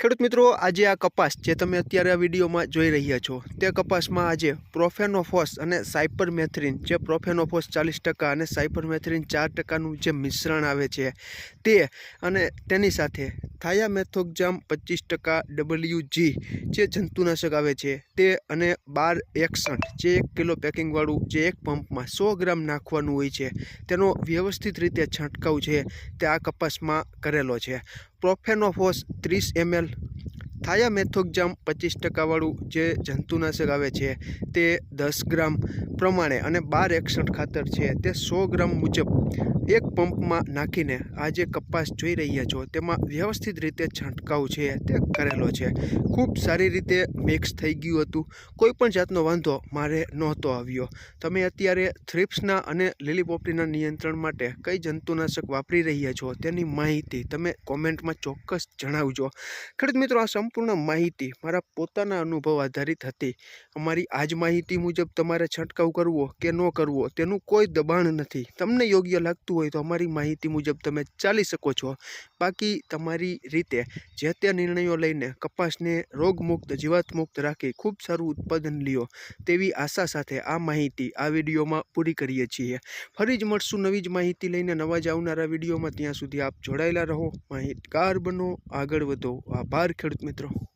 ખેડૂત મિત્રો, આજે આ કપાસ જે તમે અત્યારે આ વિડીયોમાં જોઈ રહ્યા છો, તે કપાસમાં આજે પ્રોફેનોફોસ અને સાયપરમેથ્રિન, જે પ્રોફેનોફોસ ચાલીસ ટકા અને સાયપરમેથ્રિન ચાર ટકાનું જે મિશ્રણ આવે છે, તે અને તેની સાથે થાયામેથોક્જામ પચીસ ટકા ડબલ્યુ જી જે જંતુનાશક આવે છે. તે અને બાર એકસઠ જે એક કિલો પેકિંગવાળું જે એક પંપમાં સો ગ્રામ નાખવાનું હોય છે. તેનો વ્યવસ્થિત રીતે છંટકાવ છે. તે આ કપાસમાં કરેલો છે. પ્રોફેનોફોસ ત્રીસ એમએલ થાયામેથોક્જામ પચીસ ટકાવાળું જે જંતુનાશક આવે છે, તે દસ ગ્રામ પ્રમાણે અને બાર એકસઠ ખાતર છે, તે સો ગ્રામ મુજબ એક પંપમાં નાખીને આ જે કપાસ જોઈ રહ્યા છો. તેમાં વ્યવસ્થિત રીતે છંટકાવ છે, તે કરેલો છે. ખૂબ સારી રીતે મિક્સ થઈ ગયું હતું. કોઈ પણ જાતનો વાંધો મારે નહોતો આવ્યો. તમે અત્યારે થ્રિપ્સના અને લીલીપોપટીના નિયંત્રણ માટે કઈ જંતુનાશક વાપરી રહ્યા છો તેની માહિતી તમે કોમેન્ટમાં ચોક્કસ જણાવજો. ખેડૂત મિત્રો, આ સંપૂર્ણ માહિતી મારા પોતાના અનુભવ આધારિત હતી. અમારી આ જ માહિતી મુજબ તમારે છંટકાવ કરવો કે ન કરવો તેનું કોઈ દબાણ નથી. તમને યોગ્ય લાગતું હોય તો અમારી માહિતી મુજબ તમે ચાલી શકો છો. બાકી તમારી રીતે જે તે નિર્ણયો લઈને કપાસને રોગમુક્ત, જીવાતમુક્ત રાખી ખૂબ સારું ઉત્પાદન લ્યો તેવી આશા સાથે આ માહિતી આ વિડીયોમાં પૂરી કરીએ છીએ. ફરી જ મળશું નવી જ માહિતી લઈને નવા જ આવનારા વિડીયોમાં. ત્યાં સુધી આપ જોડાયેલા રહો. માહિતગાર બનો. આગળ વધો. આભાર ખેડૂત મિત્રો. otro.